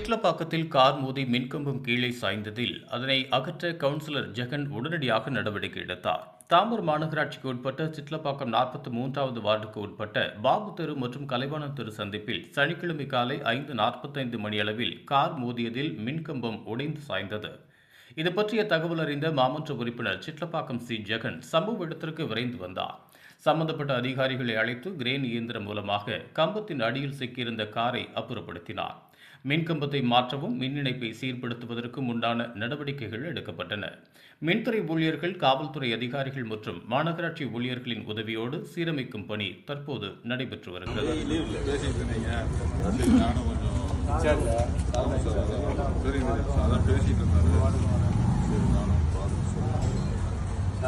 சிட்லப்பாக்கத்தில் car மோதி மின்கம்பம் கீழே சாய்ந்ததில் அதனை அகற்ற கவுன்சிலர் ஜெகன் உடனடியாக நடவடிக்கை எடுத்தார். தாம்பூர் மாநகராட்சிக்கு உட்பட்ட சிட்லப்பாக்கம் நாற்பத்தி மூன்றாவது வார்டுக்கு உட்பட்ட பாபு தெரு மற்றும் கலைவாணன் தெரு சந்திப்பில் சனிக்கிழமை காலை ஐந்து நாற்பத்தைந்து மணியளவில் கார் மோதியதில் மின்கம்பம் உடைந்து சாய்ந்தது. இது பற்றிய தகவல் அறிந்த மாமன்ற உறுப்பினர் சிட்லப்பாக்கம் சி. ஜெகன் சம்பவ இடத்திற்கு விரைந்து வந்தார். சம்பந்தப்பட்ட அதிகாரிகளை அழைத்து கிரேன் இயந்திரம் மூலமாக கம்பத்தின் அடியில் சிக்கியிருந்த காரை அப்புறப்படுத்தினார். மின்கம்பத்தை மாற்றவும் மின் இணைப்பை சீர்படுத்துவதற்கும் உண்டான நடவடிக்கைகள் எடுக்கப்பட்டன. மின்துறை ஊழியர்கள் காவல்துறை அதிகாரிகள் மற்றும் மாநகராட்சி ஊழியர்களின் உதவியோடு சீரமைக்கும் பணி தற்போது நடைபெற்று வருகிறது.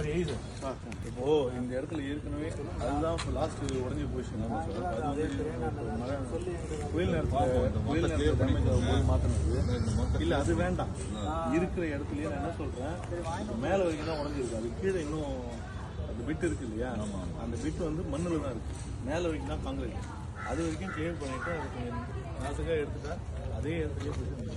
சரி எய் சார் இப்போ இந்த இடத்துல ஏற்கனவே அதுதான் இப்போ லாஸ்ட் உடஞ்சி போயிடுச்சு புயல் நேரத்தில் புயல் நேரத்தில் மாற்றினது இல்லை அது வேண்டாம். இருக்கிற இடத்துலயே நான் என்ன இப்போ மேலே வரைக்கும் தான் உடஞ்சிருக்கு. அது கீழே இன்னும் அந்த பிட் இருக்கு இல்லையா? அந்த பிட் வந்து மண்ணில் தான் இருக்கு. மேலே வரைக்கும் தான் காங்கிரீட் அது வரைக்கும் கிளியர் பண்ணிட்டு அது கொஞ்சம் நாசுக்காக எடுத்துட்டா அதே இடத்துலயே போயிட்டு